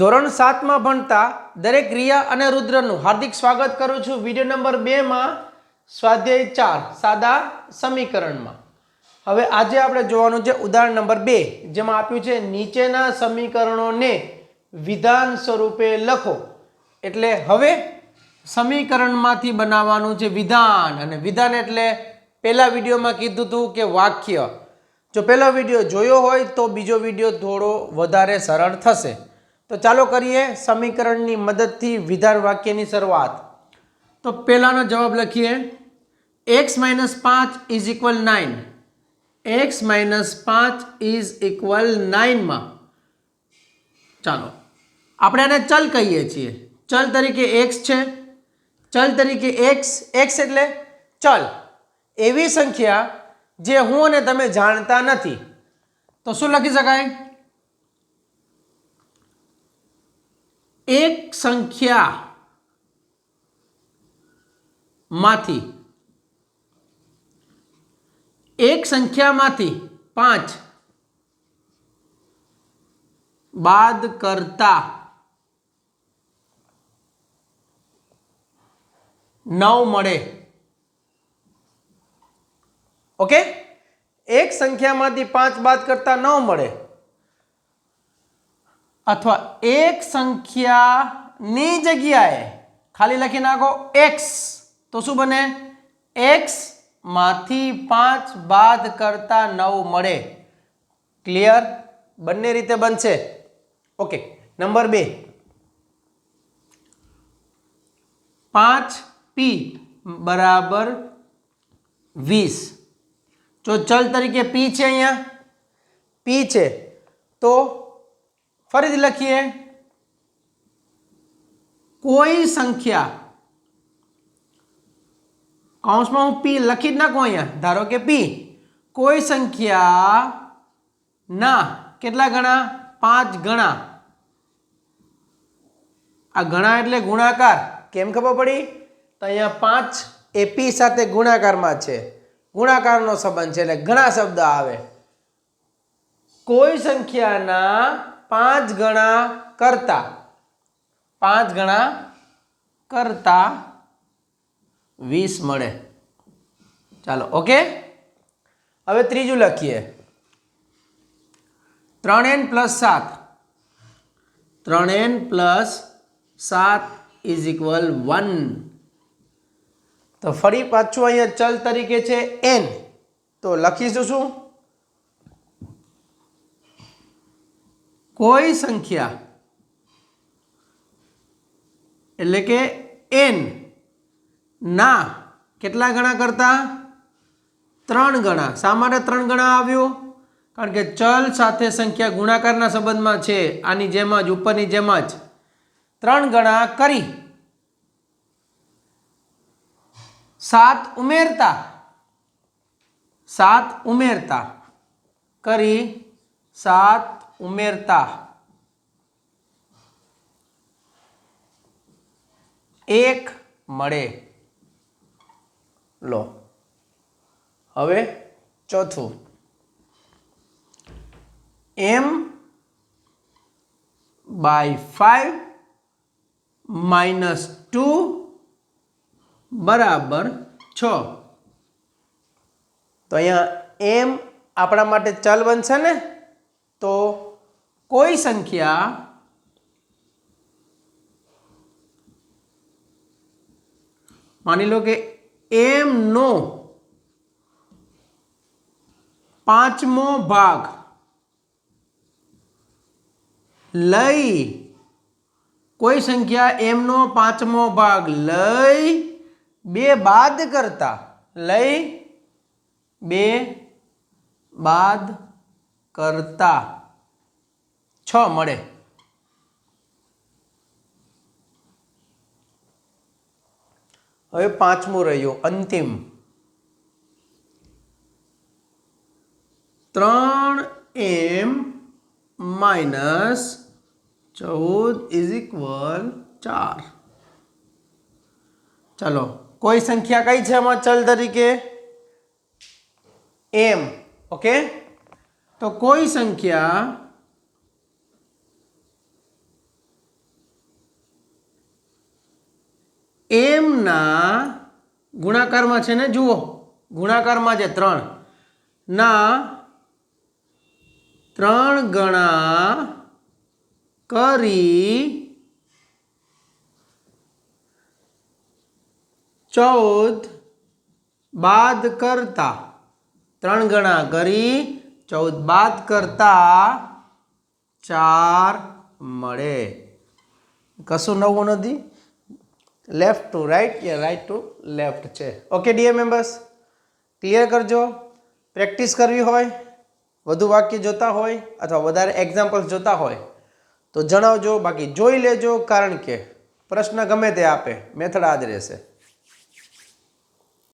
ધોરણ સાતમાં ભણતા દરેક રિયા અને રુદ્રનું હાર્દિક સ્વાગત કરું છું વીડિયો નંબર બેમાં, સ્વાધ્યાય ચાર, સાદા સમીકરણમાં. હવે આજે આપણે જોવાનું છે ઉદાહરણ નંબર બે, જેમાં આપ્યું છે, નીચેના સમીકરણોને વિધાન સ્વરૂપે લખો. એટલે હવે સમીકરણમાંથી બનાવવાનું છે વિધાન. અને વિધાન એટલે પહેલા વિડીયોમાં કીધું હતું કે વાક્ય. જો પહેલો વીડિયો જોયો હોય તો બીજો વીડિયો થોડો વધારે સરળ થશે. તો ચાલો કરીએ સમીકરણની મદદથી વિધાન વાક્યની શરૂઆત. તો પહેલાંનો જવાબ લખીએ. એક્સ માઇનસ પાંચ is equal nine x minus પાંચ ઇઝ ઇક્વલ નાઇનમાં ચાલો. આપણે આને ચલ કહીએ છીએ. ચલ તરીકે એક્સ છે. ચલ તરીકે એક્સ એક્સ એટલે ચલ. એવી સંખ્યા જે હું અને તમે જાણતા નથી. તો શું લખી શકાય? એક સંખ્યા માંથી એક સંખ્યામાંથી પાંચ બાદ કરતા નવ મળે ઓકે એક સંખ્યામાંથી પાંચ બાદ કરતા નવ મળે અથવા એક સંખ્યાની જગ્યાએ ખાલી લખી નાખો એક્સ તો શું બને? એક્સમાંથી પાંચ બાદ કરતા નવ મળે. ક્લિયર બંને રીતે બનશે. ઓકે નંબર બે. પાંચ પી બરાબર વીસ. જો ચલ તરીકે પી છે અહીંયા. પી છે. તો ફરીથી લખીએ. કોઈ સંખ્યા કૌંસમાં હું પી લખી જ નાખું અહીંયા. ધારો કે પી. કોઈ સંખ્યા ના. કેટલા ગણા? પાંચ ગણા. આ ગણા એટલે ગુણાકાર. કેમ ખબર પડી? તો અહીંયા પાંચ એ પી સાથે ગુણાકારમાં છે. ગુણાકારનો સંબંધ છે એટલે ઘણા શબ્દ આવે. કોઈ સંખ્યાના પાંચ ગણા કરતા. પાંચ ગણા કરતા વીસ મળે. ચાલો, ઓકે? હવે ત્રીજું લખીએ. ત્રણ એન પ્લસ સાત. ત્રણ એન પ્લસ સાત ઇઝ ઇક્વલ વન તો ફરી પાછું અહીંયા ચલ તરીકે છે એન તો લખીશું શું? કોઈ સંખ્યા, એટલે કે એન ના, કેટલા ગણા કરતા? ત્રણ ગણા. શા માટે ત્રણ ગણા આવ્યું? કારણ કે ચલ સાથે સંખ્યા ગુણાકારના સંબંધમાં છે. આની જેમ જ, ઉપરની જેમ જ. ત્રણ ગણા કરી. સાત ઉમેરતા. સાત ઉમેરતા. કરી સાત ઉમેરતા. એક મળે. લો. હવે ચોથું. M by five minus two બરાબર છ. તો અહીંયા એમ આપણા માટે ચલ બનશે ને? તો કોઈ સંખ્યા માની લો કે એમ નો પાંચમો ભાગ લઈ કોઈ સંખ્યા એમનો પાંચમો ભાગ લઈ બે બાદ કરતા લઈ બે બાદ કરતા છ મળે. હવે પાંચમું રહ્યું, અંતિમ. ત્રણ એમ માઇનસ ચૌદ ઇઝ ઇક્વલ ચાર. ચલો, કોઈ સંખ્યા કઈ છે એમાં ચલ તરીકે? M, okay? તો કોઈ સંખ્યા ત્રણના ગુણાકારમાં છે ને જુઓ, ગુણાકારમાં છે ત્રણ. ના ત્રણ ગણા કરી ચૌદ બાદ કરતા, ત્રણ ગણા કરી ચૌદ બાદ કરતા ચાર મળે. કશું નવું નથી? લેફ્ટ ટુ રાઇટ યા રાઈટ ટુ લેફ્ટ છે. ઓકે ડીએ મેમ્બર્સ ક્લિયર કરજો. પ્રેક્ટિસ કરવી હોય, વધુ વાક્ય જોતા હોય અથવા વધારે એક્ઝામ્પલ્સ જોતા હોય, તો જણાવજો, બાકી જોઈ લેજો કારણ કે પ્રશ્ન ગમે તે આપે, મેથડ આજ રહેશે.